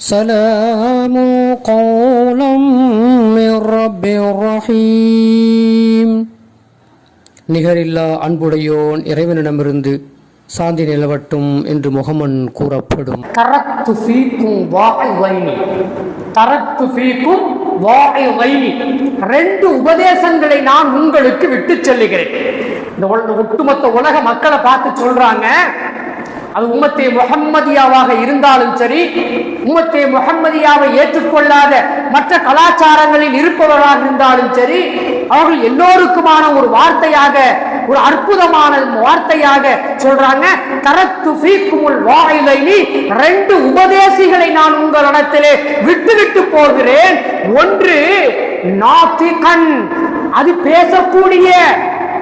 سلام قولا من رب رحيم நிகரில்லா அன்புடையோன் இறைவனிடமிருந்து சாந்தி நிலவட்டும் என்று முகமன் கூறப்படும் தரத்து ஃபீக்கும் வாய்வைனி தரத்து ஃபீக்கும் வாய்வைனி ரெண்டு உபதேசங்களை நான் உங்களுக்கு விட்டு செல்லுகிறேன் இந்த உல- ஒட்டுமொத்த உலக மக்களை பார்த்து சொல்றாங்க அது உம்மத்தே முகம்மதியாவாக இருந்தாலும் சரி உம்மத்தே முகம்மதியாவை ஏற்றுக்கொள்ளாத மற்ற கலாச்சாரங்களில் இருப்பவராக இருந்தாலும் சரி அவர்கள் எல்லோருக்குமான ஒரு வார்த்தையாக ஒரு அற்புதமான வார்த்தையாக சொல்றாங்க தரத்து ஃபீக்குமுல் வாயிலைனி ரெண்டு உபதேசிகளை நான் உங்களிடத்திலே இடத்திலே விட்டுவிட்டு போகிறேன். ஒன்று நாத்திகன் அது பேசக்கூடிய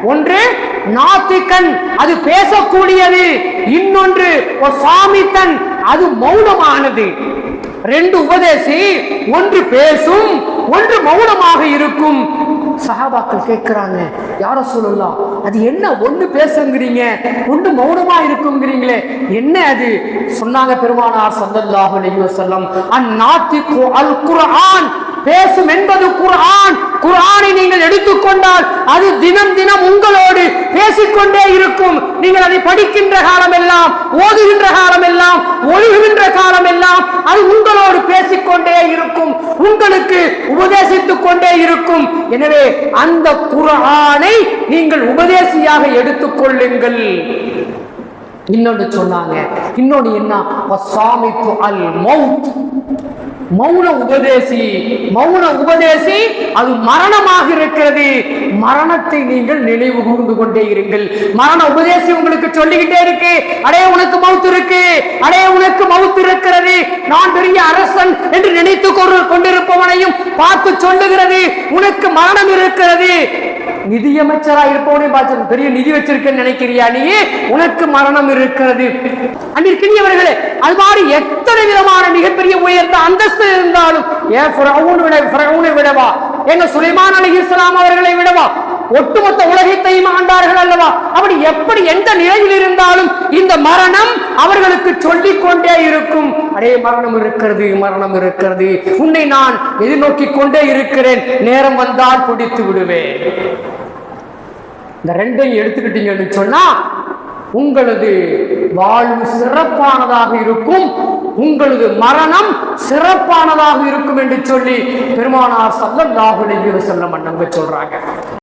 ஒன்று நாத்திகன் அது பேசக்கூடியது. இன்னொன்று ஒரு சாமித்தன் அது மௌனமானது. ரெண்டு உபதேசி ஒன்று பேசும் ஒன்று மௌனமாக இருக்கும். சஹாபாக்கள் கேட்கிறாங்க யார சொல்லலாம் அது என்ன ஒண்ணு பேசுங்கிறீங்க? ஒன்று மௌனமா இருக்குங்கிறீங்களே என்ன அது? சொன்னாங்க பெருமானார் சந்தல்லாஹு அலைஹி வஸல்லம் அந்நாத்திகு அல் குர்ஆன் பேசும் என்பது குர்ஆன் குரானை நீங்கள் எடுத்துக்கொண்டால் அது தினம் தினம் உங்களோடு பேசிக்கொண்டே இருக்கும். நீங்கள் அதை படிக்கின்ற காலம் எல்லாம் ஓதுகின்ற காலம் எல்லாம் ஒழுகுகின்ற காலம் எல்லாம் அது உங்களோடு பேசிக்கொண்டே இருக்கும். உங்களுக்கு உபதேசித்துக் கொண்டே இருக்கும். எனவே அந்த குரானை நீங்கள் உபதேசியாக எடுத்துக்கொள்ளுங்கள். இன்னொன்று சொன்னாங்க. இன்னொன்று என்ன? அல் மவுத் மௌன உபதேசி மௌன உபதேசி அது மரணமாக இருக்கிறது. மரணத்தை நீங்கள் நினைவு கூர்ந்து கொண்டே இருங்கள். மரண உபதேசி உங்களுக்கு சொல்லிக்கிட்டே இருக்கு. அடே உனக்கு மவுத்து இருக்கு. அடே உனக்கு மவுத்து இருக்கிறது. நான் பெரிய அரசன் என்று நினைத்து கொண்டிருப்பவனையும் பார்த்து சொல்லுகிறது. உனக்கு மரணம் இருக்கிறது. நிதியமைச்சரா இருப்பவனே பார்த்து பெரிய நிதி வச்சிருக்கேன்னு நினைக்கிறியா நீ? உனக்கு மரணம் இருக்கிறது. அன்பிற்கினியவர்களே அது மாதிரி எத்தனை விதமான மிகப்பெரிய உயர்ந்த அந்தஸ்து இருந்தாலும் ஏன் விட விடவா? எங்க சுலைமான் அலைஹிஸ்ஸலாம் அவர்களை விடவா? ஒட்டுமொத்த உலகத்தையும் ஆண்டார்கள் அல்லவா? அப்படி எப்படி எந்த நிலையில் இருந்தாலும் இந்த மரணம் அவர்களுக்கு சொல்லிக் கொண்டே இருக்கும். அடே மரணம் இருக்கிறது மரணம் இருக்கிறது. உன்னை நான் எதிர்நோக்கி கொண்டே இருக்கிறேன். நேரம் வந்தால் பிடித்து விடுவேன். இந்த ரெண்டையும் எடுத்துக்கிட்டீங்கன்னு சொன்னா உங்களது வாழ்வு சிறப்பானதாக இருக்கும். உங்களது மரணம் சிறப்பானதாக இருக்கும் என்று சொல்லி பெருமானார் ஸல்லல்லாஹு அலைஹி வஸல்லம் நம்ப சொல்றாங்க.